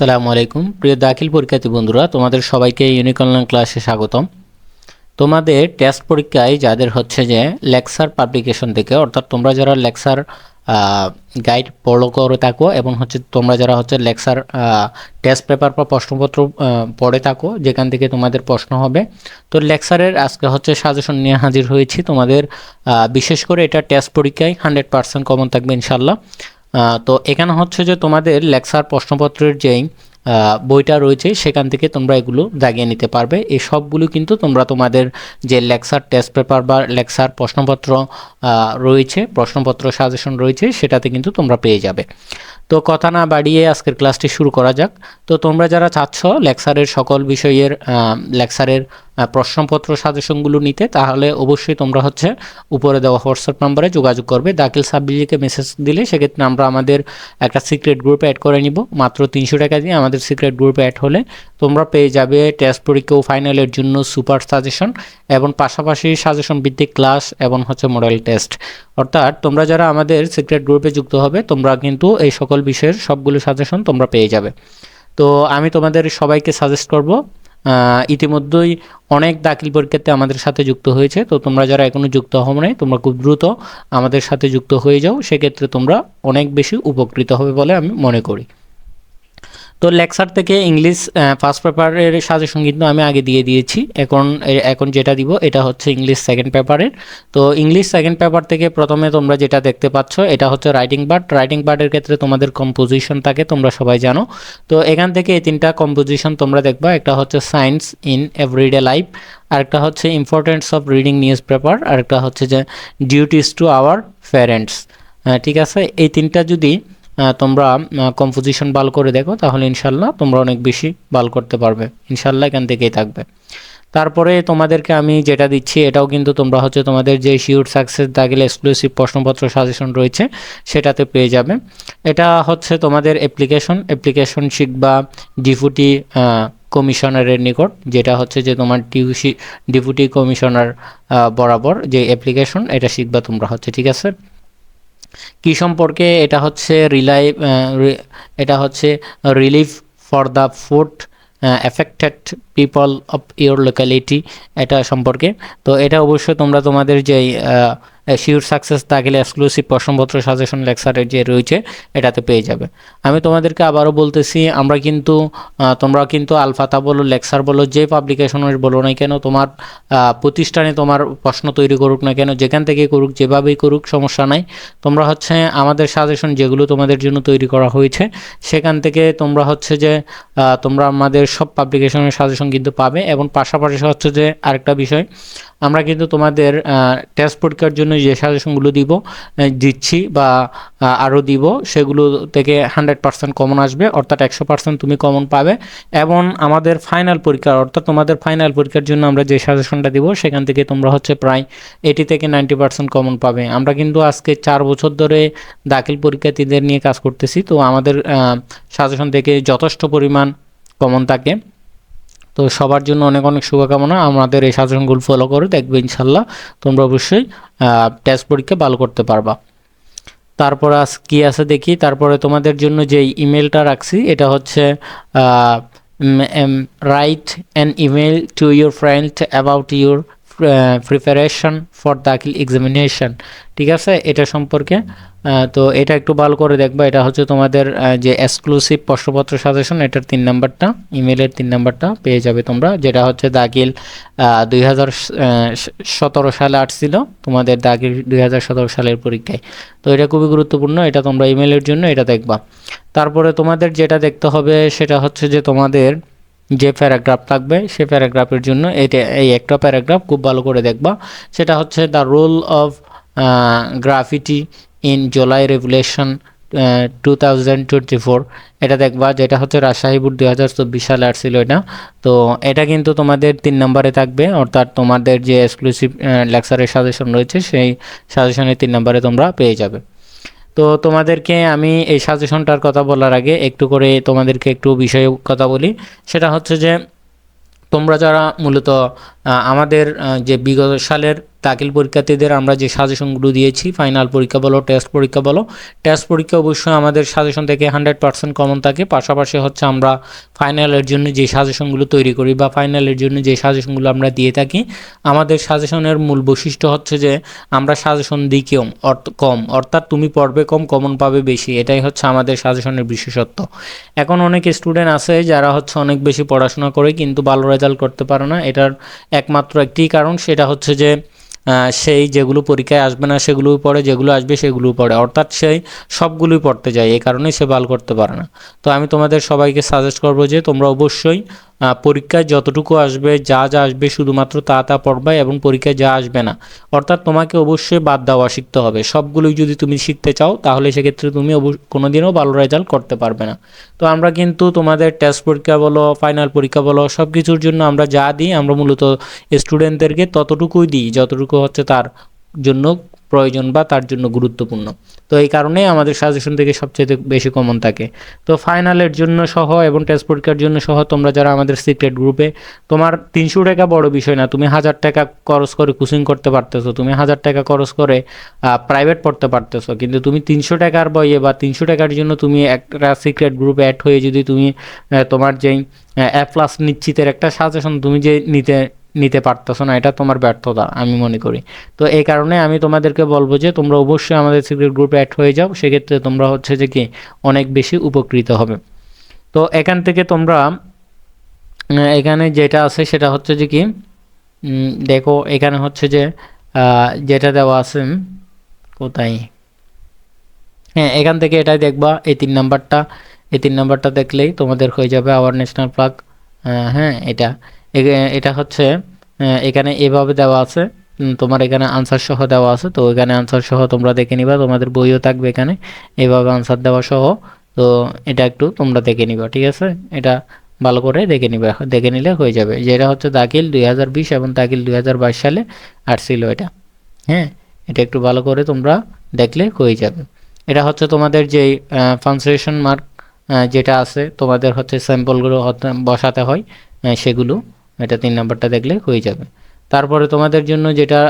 আসসালামু আলাইকুম। প্রিয় দাখিল পরীক্ষার্থী বন্ধুরা, তোমাদের সবাইকে ইউনিক অনলাইন ক্লাসে স্বাগতম। তোমাদের টেস্ট পরীক্ষায় যাদের হচ্ছে যে লেকচার পাবলিকেশন থেকে অর্থাৎ তোমরা যারা লেকচার গাইড ফলো করে থাকো এবং হচ্ছে তোমরা যারা হচ্ছে লেকচার টেস্ট পেপার বা প্রশ্নপত্র পড়ে থাকো, যেখান থেকে তোমাদের প্রশ্ন হবে। তো লেকচারের আজকে হচ্ছে সাজেশন নিয়ে হাজির হয়েছি। তোমাদের বিশেষ করে এটা টেস্ট পরীক্ষায় হান্ড্রেড পার্সেন্ট কমন থাকবে ইনশাল্লাহ তো এখানে হচ্ছে যে তোমাদের লেকচার প্রশ্নপত্রের যেই বইটা রয়েছে, সেখান থেকে তোমরা এগুলো দাগিয়ে নিতে পারবে। এই সবগুলো কিন্তু তোমরা তোমাদের যে লেকচার টেস্ট পেপার বা লেকচার প্রশ্নপত্র রয়েছে, প্রশ্নপত্র সাজেশন রয়েছে, সেটাতে কিন্তু তোমরা পেয়ে যাবে। তো কথা না বাড়িয়ে আজকের ক্লাসটি শুরু করা যাক। তো তোমরা যারা চাচ্ছ লেকচারের সকল বিষয়ের লেকচারের প্রশ্নপত্র সাজেশনগুলো নিতে, তাহলে অবশ্যই তোমরা হচ্ছে উপরে দেওয়া হোয়াটসঅ্যাপ নাম্বারে যোগাযোগ করবে। দাখিল সাবজিকে মেসেজ দিলে সেক্ষেত্রে আমরা আমাদের একটা সিক্রেট গ্রুপে অ্যাড করে নিব। মাত্র তিনশো টাকা দিয়ে আমাদের সিক্রেট গ্রুপে অ্যাড হলে তোমরা পেয়ে যাবে টেস্ট পরীক্ষা ও ফাইনালের জন্য সুপার সাজেশন এবং পাশাপাশি সাজেশন ভিত্তিক ক্লাস এবং হচ্ছে মডেল টেস্ট অর্থাৎ তোমরা যারা আমাদের সিক্রেট গ্রুপে যুক্ত হবে, তোমরা কিন্তু এই সকল বিষয়ের সবগুলো সাজেশন তোমরা পেয়ে যাবে। তো আমি তোমাদের সবাইকে সাজেস্ট করব ইতিমধ্যেই অনেক দাখিল পরীক্ষাতে আমাদের সাথে যুক্ত হয়েছে। তো তোমরা যারা এখনও যুক্ত হও নাই, তোমরা খুব দ্রুত আমাদের সাথে যুক্ত হয়ে যাও। সেক্ষেত্রে তোমরা অনেক বেশি উপকৃত হবে বলে আমি মনে করি। তো লেকচার থেকে ইংলিশ ফার্স্ট পেপারের সাজেশন কিন্তু আমি আগে দিয়ে দিয়েছি। এখন এখন যেটা দিব, এটা হচ্ছে ইংলিশ সেকেন্ড পেপারের তো ইংলিশ সেকেন্ড পেপার থেকে প্রথমে তোমরা যেটা দেখতে পাচ্ছ, এটা হচ্ছে রাইটিং পার্ট রাইটিং পার্টের ক্ষেত্রে তোমাদের কম্পোজিশন থাকে, তোমরা সবাই জানো। তো এখান থেকে এই তিনটা কম্পোজিশন তোমরা দেখবা, একটা হচ্ছে সায়েন্স ইন এভরিডে লাইফ আরেকটা হচ্ছে importance of reading news paper আরেকটা হচ্ছে যে ডিউটিস টু আওয়ার প্যারেন্টস ঠিক আছে? এই তিনটা যদি তোমরা কম্পোজিশন বাল করে দেখো, তাহলে ইনশাল্লাহ তোমরা অনেক বেশি বাল করতে পারবে। ইনশাল্লাহ এখান থেকেই থাকবে। তারপরে তোমাদেরকে আমি যেটা দিচ্ছি, এটাও কিন্তু তোমরা হচ্ছে তোমাদের যে শিওর সাকসেস দাগিল এক্সক্লুসিভ প্রশ্নপত্র সাজেশন রয়েছে, সেটাতে পেয়ে যাবে। এটা হচ্ছে তোমাদের অ্যাপ্লিকেশন অ্যাপ্লিকেশন শিখবা ডিপুটি কমিশনারের নিকট, যেটা হচ্ছে যে তোমার টিউসি ডিপুটি কমিশনার বরাবর যে অ্যাপ্লিকেশন এটা শিখবা তোমরা হচ্ছে, ঠিক আছে? কি সম্পর্কে? এটা হচ্ছে রিলাই এটা হচ্ছে relief for the food affected people of your locality এটা সম্পর্কে। তো এটা অবশ্যই তোমরা তোমাদের যে শিওর সাকসেস দাখিলে এক্সক্লুসিভ প্রশ্নপত্র সাজেশন লেকচারের যে রয়েছে, এটাতে পেয়ে যাবে। আমি তোমাদেরকে আবারও বলতেছি, আমরা কিন্তু তোমরা কিন্তু আলফাতা বলো, লেকচার বলো, যে পাবলিকেশনের বলো না কেন, তোমার প্রতিষ্ঠানে তোমার প্রশ্ন তৈরি করুক না কেন, যেখান থেকে করুক, যেভাবেই করুক, সমস্যা নাই। তোমরা হচ্ছে আমাদের সাজেশন যেগুলো তোমাদের জন্য তৈরি করা হয়েছে, সেখান থেকে তোমরা হচ্ছে যে তোমরা আমাদের সব পাবলিকেশনের সাজেশন কিন্তু পাবে। এবং পাশাপাশি হচ্ছে যে আরেকটা বিষয় আমরা কিন্তু তোমাদের টেস্ট পরীক্ষার জন্য যে সাজেশনগুলো দিব দিচ্ছি বা আরও দিব, সেগুলো থেকে হান্ড্রেড পার্সেন্ট কমন আসবে, অর্থাৎ একশো পার্সেন্ট তুমি কমন পাবে। এবং আমাদের ফাইনাল পরীক্ষা অর্থাৎ তোমাদের ফাইনাল পরীক্ষার জন্য আমরা যে সাজেশনটা দিব, সেখান থেকে তোমরা হচ্ছে প্রায় এইটি থেকে নাইনটি পার্সেন্ট কমন পাবে। আমরা কিন্তু আজকে চার বছর ধরে দাখিল পরীক্ষার্থীদের নিয়ে কাজ করতেছি, তো আমাদের সাজেশন থেকে যথেষ্ট পরিমাণ কমন থাকে। তো সবার জন্য অনেক অনেক শুভকামনা। আমাদের এই সাজেশনগুলো ফলো করে দেখবে ইনশাল্লাহ। তোমরা অবশ্যই টেস্ট পরীক্ষা ভালো করতে পারবা। তারপর আজ কী আছে দেখি। তারপরে তোমাদের জন্য যে ইমেলটা রাখছি, এটা হচ্ছে write an email to your friend about your preparation for Dakhil examination ঠিক আছে? এটা সম্পর্কে তো এটা একটু ভালো করে দেখবা। এটা হচ্ছে তোমাদের যে এক্সক্লুসিভ প্রশ্নপত্র সাজেশন এটার তিন নাম্বারটা ইমেলের তিন নাম্বারটা পেয়ে যাবে তোমরা। যেটা হচ্ছে দাখিল দুই হাজার সতেরো সালে আসছিল তোমাদের দাখিল দুই হাজার সতেরো সালের পরীক্ষায়। তো এটা খুবই গুরুত্বপূর্ণ, এটা তোমরা ইমেলের জন্য এটা দেখবা। তারপরে তোমাদের যেটা দেখতে হবে, সেটা হচ্ছে যে তোমাদের যে প্যারাগ্রাফ থাকবে, সে প্যারাগ্রাফের জন্য এটা, এই একটা প্যারাগ্রাফ খুব ভালো করে দেখবা। সেটা হচ্ছে the role of graffiti in July revolution two thousand twenty four এটা দেখবা যেটা হচ্ছে রাজশাহী বোর্ড দুই হাজার চব্বিশ সালে আসছিল এটা। তো এটা কিন্তু তোমাদের তিন নম্বরে থাকবে, অর্থাৎ তোমাদের যে এক্সক্লুসিভ লেকচারের সাজেশন রয়েছে, সেই সাজেশনের তিন নম্বরে তোমরা পেয়ে যাবে। তো তোমাদেরকে আমি এই সাজেশনটার কথা বলার আগে একটু করে তোমাদেরকে একটু বিষয়ে কথা বলি। সেটা হচ্ছে যে, তোমরা যারা মূলত আমাদের যে বিগত সালের দাখিল পরীক্ষার্থীদের আমরা যে সাজেশনগুলো দিয়েছি ফাইনাল পরীক্ষা বলো টেস্ট পরীক্ষা বলো টেস্ট পরীক্ষা অবশ্যই আমাদের সাজেশন থেকে হান্ড্রেড পার্সেন্ট কমন থাকে। পাশাপাশি হচ্ছে আমরা ফাইনালের জন্য যে সাজেশনগুলো তৈরি করি বা ফাইনালের জন্য যে সাজেশনগুলো আমরা দিয়ে থাকি, আমাদের সাজেশনের মূল বৈশিষ্ট্য হচ্ছে যে আমরা সাজেশন দিই অর্থ কম, অর্থাৎ তুমি পড়বে কম কমন পাবে বেশি, এটাই হচ্ছে আমাদের সাজেশনের বিশেষত্ব। এখন অনেক স্টুডেন্ট আছে যারা হচ্ছে অনেক বেশি পড়াশোনা করে কিন্তু ভালো রেজাল্ট করতে পারে না, এটার একমাত্র একটি কারণ সেটা হচ্ছে যে সেই যেগুলো পরীক্ষায় আসবে না, সেগুলোই পড়ে, যেগুলো আসবে সেগুলোই পড়ে। অর্থাৎ সেই সবগুলোই পড়তে যায়, এই কারণেই সে ভালো করতে পারে না। তো আমি তোমাদের সবাইকে সাজেস্ট করব যে তোমরা অবশ্যই পরীক্ষায় যতটুকু আসবে, যা যা আসবে শুধুমাত্র তা তা পড়বা এবং পরীক্ষায় যা আসবে না। অর্থাৎ তোমাকে অবশ্যই বাদ দেওয়া শিখতে হবে। সবগুলোই যদি তুমি শিখতে চাও, তাহলে সেক্ষেত্রে তুমি অবশ্য- কোনোদিনও ভালো রেজাল্ট করতে পারবে না। তো আমরা কিন্তু তোমাদের টেস্ট পরীক্ষা বলো ফাইনাল পরীক্ষা বলো সব কিছুর জন্য আমরা যা দিই, আমরা মূলত স্টুডেন্টদেরকে ততটুকুই দিই, যতটুকু হচ্ছে তার জন্য প্রয়োজন বা তার জন্য গুরুত্বপূর্ণ। তো এই কারণেই আমাদের সাজেশন থেকে সবচেয়ে বেশি কমন থাকে। তো ফাইনালের জন্য সহ এবং টেস্ট পরীক্ষার জন্য সহ তোমরা যারা আমাদের সিক্রেট গ্রুপে তোমার তিনশো টাকা বড় বিষয় না, তুমি হাজার টাকা খরচ করে কোচিং করতে পারতেছো, তুমি হাজার টাকা খরচ করে প্রাইভেট পড়তে পারতেছো, কিন্তু তুমি তিনশো টাকার বইয়ে বা তিনশো টাকার জন্য তুমি একটা সিক্রেট গ্রুপে অ্যাড হয়ে যদি তুমি তোমার যেই এ প্লাস নিশ্চিতের একটা সাজেশন তুমি যে নিতে নিতে পারতেছো না, এটা তোমার ব্যর্থতা, আমি মনে করি। তো এই কারণে আমি তোমাদেরকে বলব যে, তোমরা অবশ্যই আমাদের সিক্রেট গ্রুপে অ্যাড হয়ে যাও, সেক্ষেত্রে তোমরা হচ্ছে যে কি, অনেক বেশি উপকৃত হবে। তো এখান থেকে তোমরা এখানে যেটা আছে সেটা হচ্ছে যে কি দেখো এখানে হচ্ছে যে যেটা দেওয়া আছে কোথায়? হ্যাঁ এখান থেকে এটাই দেখবা, এই তিন নাম্বারটা, এই তিন নাম্বারটা দেখলেই তোমাদের হয়ে যাবে আওয়ার ন্যাশনাল ফ্লাগ হ্যাঁ এটা। এটা হচ্ছে এখানে এভাবে দেওয়া আছে। তোমার এখানে আনসার সহ দেওয়া আছে। তো এখানে আনসার সহ তোমরা দেখে নিবা, তোমাদের বইও থাকবে এখানে। এভাবে আনসার দেওয়া সহ। তো এটা একটু তোমরা দেখে নিবা, ঠিক আছে? এটা ভালো করে দেখে নিবে, দেখে নিলে হয়ে যাবে। যেটা হচ্ছে দাখিল দুই হাজার বিশ এবং দাখিল দুই হাজার বাইশ সালে আসছিল এটা। হ্যাঁ? এটা একটু ভালো করে তোমরা দেখলে হয়ে যাবে। এটা হচ্ছে তোমাদের যেই ফান্সেশন মার্ক যেটা আছে, তোমাদের হচ্ছে স্যাম্পলগুলো বসাতে হয় সেগুলো। এটা তিন নাম্বারটা দেখলে হয়ে যাবে। তারপরে তোমাদের জন্য যেটা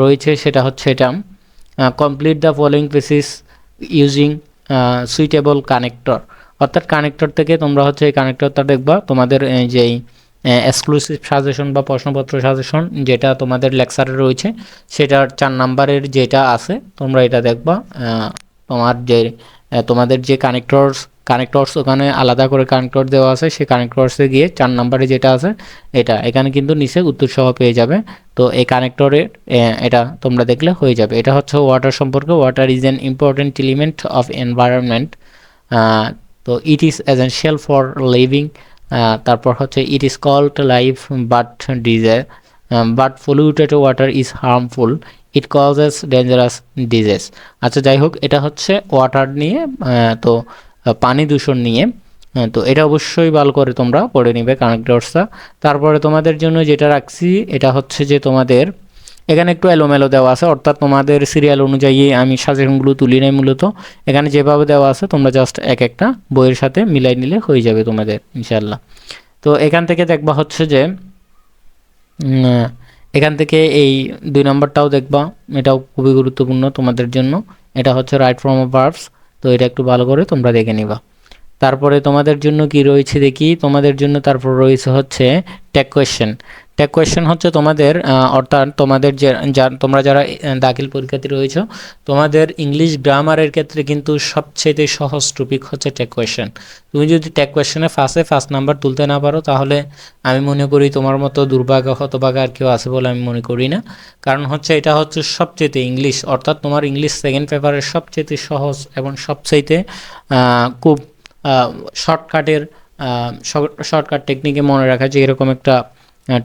রয়েছে সেটা হচ্ছে এটা। Complete the following pieces using suitable connector অর্থাৎ কানেক্টর থেকে তোমরা হচ্ছে এই কানেক্টরটা দেখবা। তোমাদের যেই এক্সক্লুসিভ সাজেশন বা প্রশ্নপত্র সাজেশন যেটা তোমাদের লেকচারে রয়েছে, সেটার চার নাম্বারের যেটা আছে, তোমরা এটা দেখবা। তোমার যে তোমাদের যে কানেক্টরস কানেক্টরস ওখানে আলাদা করে কানেক্টর দেওয়া আছে। সেই কানেক্টরসে গিয়ে চার নাম্বারে যেটা আছে, এটা। এখানে কিন্তু নিচে উত্তর সহ পেয়ে যাবে। তো এই কানেক্টরে এটা তোমরা দেখলে হয়ে যাবে। এটা হচ্ছে ওয়াটার সম্পর্কে। Water is an important element of environment তো it is essential for living তারপর হচ্ছে it is called life but DJ but polluted water is harmful it causes dangerous disease আচ্ছা যাই হোক, এটা হচ্ছে ওয়াটার নিয়ে তো পানি দূষণ নিয়ে। তো এটা অবশ্যই ভালো করে তোমরা পড়ে নিবে কানেক্টরসটা তারপরে তোমাদের জন্য যেটা রাখছি, এটা হচ্ছে যে তোমাদের, এখানে একটু এলোমেলো দেওয়া আছে, অর্থাৎ তোমাদের সিরিয়াল অনুযায়ী আমি সাজেশনগুলো তুলি নাই মূলত। এখানে যেভাবে দেওয়া আছে, তোমরা জাস্ট এক একটা বইয়ের সাথে মিলাই নিলে হয়ে যাবে তোমাদের ইনশাল্লাহ তো এখান থেকে দেখবা হচ্ছে যে এখান থেকে এই দুই নম্বরটাও দেখবা, এটাও খুবই গুরুত্বপূর্ণ তোমাদের জন্য। এটা হচ্ছে রাইট ফ্রম ভার্বস তো এটা একটু ভালো করে তোমরা দেখে নিবা। তারপরে তোমাদের জন্য কি রয়েছে দেখি? তোমাদের জন্য তারপর রয়েছে হচ্ছে টেক কোয়েশ্চেন ট্যাগ কোয়েশ্চেন হচ্ছে তোমাদের অর্থাৎ তোমাদের যে তোমরা যারা দাখিল পরীক্ষার্থী রয়েছে, তোমাদের ইংলিশ গ্রামারের ক্ষেত্রে কিন্তু সবচেয়ে সহজ টপিক হচ্ছে ট্যাগ কোয়েশ্চেন তুমি যদি ট্যাগ কোয়েশ্চেনে ফার্স্টে ফার্স্ট নাম্বার তুলতে না পারো, তাহলে আমি মনে করি তোমার মতো দুর্ভাগ্য হতভাগ্য আর কেউ আছে বলে আমি মনে করি না। কারণ হচ্ছে এটা হচ্ছে সবচেয়ে ইংলিশ অর্থাৎ তোমার ইংলিশ সেকেন্ড পেপারের সবচেয়ে সহজ এবং সবচেয়ে খুব শর্টকাটের শর্টকাট টেকনিকে মনে রাখা যে এরকম একটা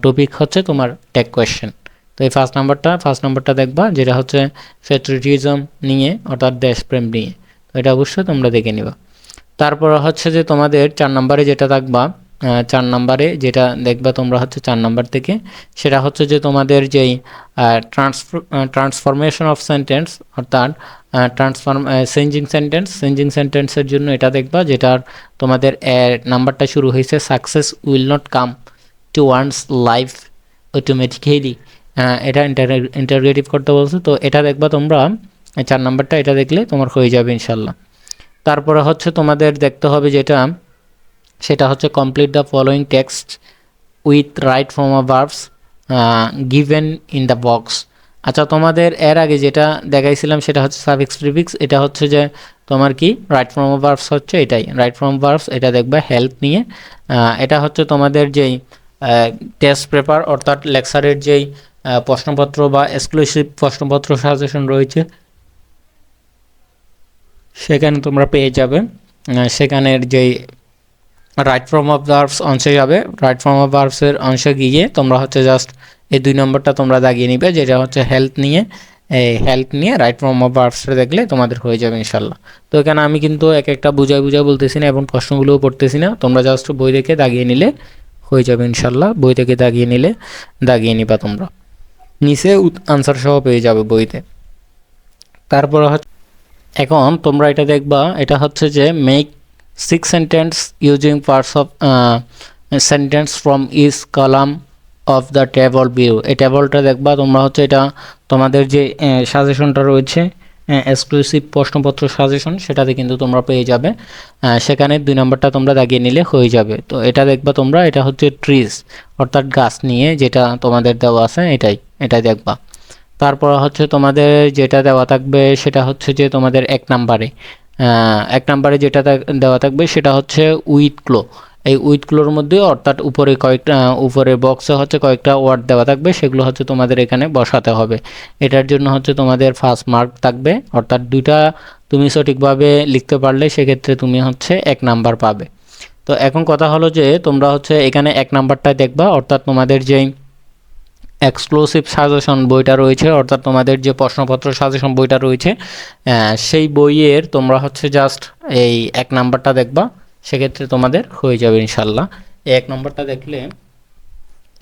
টপিক হচ্ছে তোমার ট্যাগ কোয়েশ্চেন তো এই ফার্স্ট নাম্বারটা ফার্স্ট নাম্বারটা দেখবা যেটা হচ্ছে ফেট্রিটিজম নিয়ে অর্থাৎ দেশপ্রেম নিয়ে। তো এটা অবশ্যই তোমরা দেখে নিবা। তারপর হচ্ছে যে তোমাদের চার নাম্বারে যেটা আহ, চার নাম্বারে যেটা দেখবা তোমরা হচ্ছে চার নাম্বার থেকে সেটা হচ্ছে যে তোমাদের যেই ট্রান্সফরমেশন অফ সেন্টেন্স অর্থাৎ ট্রান্সফর্ম চেঞ্জিং সেন্টেন্স চেঞ্জিং সেন্টেন্সের জন্য এটা দেখবা যেটার তোমাদের নাম্বারটা শুরু হয়েছে success will not come to one's life automatically এটা ইন্টারগ্রেটিভ করতে বলছে। তো এটা দেখবা তোমরা চার নাম্বারটা, এটা দেখলে তোমার হয়ে যাবে ইনশাল্লাহ তারপরে হচ্ছে তোমাদের দেখতে হবে যেটা, সেটা হচ্ছে complete the following text with right form of verbs given in the box আচ্ছা তোমাদের এর আগে যেটা দেখাইছিলাম, সেটা হচ্ছে সাফিক্স প্রিফিক্স এটা হচ্ছে যে তোমার কি রাইট ফর্ম অফ ভার্বস হচ্ছে এটাই। রাইট ফর্ম ভার্বস এটা দেখবে হেল্প নিয়ে। এটা হচ্ছে তোমাদের যেই টেস্ট পেপার অর্থাৎ লেকচারের যেই প্রশ্নপত্র বা এক্সক্লুসিভ প্রশ্নপত্র সাজেশন রয়েছে, সেখানে তোমরা পেয়ে যাবে। সেখানের যেই রাইট ফর্ম অফ ভার্বস অংশে যাবে। রাইট ফর্ম অফ ভার্বসের অংশে গিয়ে তোমরা হচ্ছে জাস্ট এই দুই নম্বরটা তোমরা দাগিয়ে নিবে, যেটা হচ্ছে হেলথ নিয়ে। এই হেল্প নিয়ে রাইট ফর্ম অফ ভার্বসটা দেখলে তোমাদের হয়ে যাবে ইনশাল্লাহ তো এখানে আমি কিন্তু এক একটা বুঝাই বুঝাই বলতেছি না এবং প্রশ্নগুলোও পড়তেছি না। তোমরা জাস্ট বই দেখে দাগিয়ে নিলে হয়ে যাবে ইনশাল্লাহ। বই থেকে দাগিয়ে নিলে দাগিয়ে নিবা তোমরা। নিচে আনসার সহ পেয়ে যাবে বইতে। তারপর হচ্ছে এখন তোমরা এটা দেখবা, এটা হচ্ছে যে make six sentence using parts of sentence from each column of the table view এই টেবলটা দেখবা, তোমরা হচ্ছে এটা তোমাদের যে সাজেশনটা রয়েছে এক্সক্লুসিভ প্রশ্নপত্র সাজেশন সেটাতে কিন্তু তোমরা পেয়ে যাবে। সেখানে দুই নম্বরটা তোমরা দাগিয়ে নিলে হয়ে যাবে। তো এটা দেখবা তোমরা, এটা হচ্ছে ট্রিজ অর্থাৎ গাছ নিয়ে যেটা তোমাদের দেওয়া আছে এটাই এটাই দেখবা। তারপর হচ্ছে তোমাদের যেটা দেওয়া থাকবে সেটা হচ্ছে যে তোমাদের এক নাম্বারে। এক নাম্বারে যেটা দেওয়া থাকবে সেটা হচ্ছে উইথ ক্লো। এই উইথগুলোর মধ্যে অর্থাৎ উপরে কয়েকটা উপরে বক্সে হচ্ছে কয়েকটা ওয়ার্ড দেওয়া থাকবে, সেগুলো হচ্ছে তোমাদের এখানে বসাতে হবে। এটার জন্য হচ্ছে তোমাদের ফার্স্ট মার্ক থাকবে, অর্থাৎ দুইটা তুমি সঠিকভাবে লিখতে পারলে সেক্ষেত্রে তুমি হচ্ছে এক নাম্বার পাবে। তো এখন কথা হলো যে, তোমরা হচ্ছে এখানে এক নাম্বারটা দেখবা, অর্থাৎ তোমাদের যেই এক্সক্লুসিভ সাজেশন বইটা রয়েছে, অর্থাৎ তোমাদের যে প্রশ্নপত্র সাজেশন বইটা রয়েছে সেই বইয়ের তোমরা হচ্ছে জাস্ট এই এক নাম্বারটা দেখবা। সেক্ষেত্রে তোমাদের হয়ে যাবে ইনশাল্লাহ এক নম্বরটা দেখলে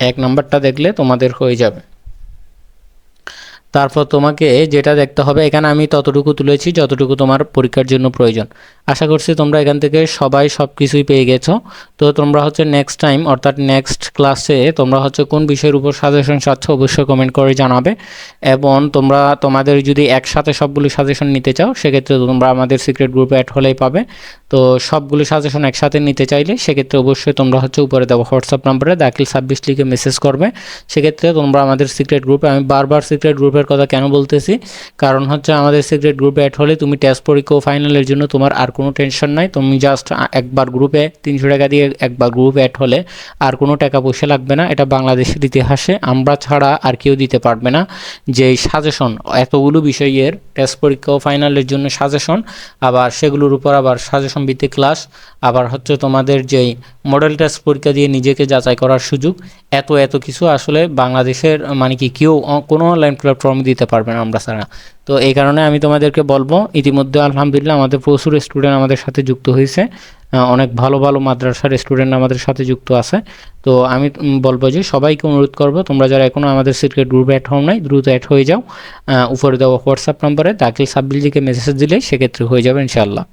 এক নম্বরটা দেখলে তোমাদের হয়ে যাবে। তারপর তোমাকে যেটা দেখতে হবে, এখানে আমি ততটুকু তুলেছি, যতটুকু তোমার পরীক্ষার জন্য প্রয়োজন। আশা করছি তোমরা এখান থেকে সবাই সব কিছুই পেয়ে গেছো। তো তোমরা হচ্ছে নেক্সট টাইম অর্থাৎ নেক্সট ক্লাসে তোমরা হচ্ছে কোন বিষয়ের উপর সাজেশন চাচ্ছ, অবশ্যই কমেন্ট করে জানাবে। এবং তোমরা, তোমাদের যদি একসাথে সবগুলো সাজেশন নিতে চাও, সেক্ষেত্রে তোমরা আমাদের সিক্রেট গ্রুপে অ্যাড হলেই পাবে। তো সবগুলো সাজেশন একসাথে নিতে চাইলে, সেক্ষেত্রে অবশ্যই তোমরা হচ্ছে উপরে দেওয়া হোয়াটসঅ্যাপ নাম্বারে দাখিল ছাব্বিশ লিখে মেসেজ করবে। সেক্ষেত্রে তোমরা আমাদের সিক্রেট গ্রুপে আমি বারবার সিক্রেট গ্রুপের কথা কেন বলতেছি? কারণ হচ্ছে আমাদের সিক্রেট গ্রুপে অ্যাড হলে তুমি টেস্ট পরীক্ষা ও ফাইনালের জন্য তোমার আর কোনো টেনশন নাই। তুমি জাস্ট একবার গ্রুপে তিনশো টাকা দিয়ে একবার গ্রুপে অ্যাড হলে আর কোনো টাকা পয়সা লাগবে না। এটা বাংলাদেশের ইতিহাসে আমরা ছাড়া আর কেউ দিতে পারবে না। যে সাজেশন এতগুলো বিষয়ের টেস্ট পরীক্ষা ও ফাইনালের জন্য সাজেশন আবার সেগুলোর উপর আবার সাজেশন ভিত্তিক ক্লাস আবার হচ্ছে তোমাদের যেই মডেল টেস্ট পরীক্ষা দিয়ে নিজেকে যাচাই করার সুযোগ, এত এত কিছু আসলে বাংলাদেশের মানে কি কেউ কোনো অনলাইন প্ল্যাটফর্মে দিতে পারবেন আমরা ছাড়া। তো এই কারণে আমি তোমাদেরকে বলব, ইতিমধ্যে আলহামদুলিল্লাহ আমাদের প্রচুর স্টুডেন্ট আমাদের সাথে যুক্ত হয়েছে। অনেক ভালো ভালো মাদ্রাসার স্টুডেন্ট আমাদের সাথে যুক্ত আছে। তো আমি বলব যে সবাইকে অনুরোধ করব, তোমরা যারা এখনও আমাদের সিক্রেট গ্রুপে অ্যাড হও নাই, দ্রুত অ্যাড হয়ে যাও। উপরে দেওয়া হোয়াটসঅ্যাপ নম্বরে দাখিল সাব্বিলজিকে মেসেজ দিলে সেক্ষেত্রে হয়ে যাবে ইনশাআল্লাহ।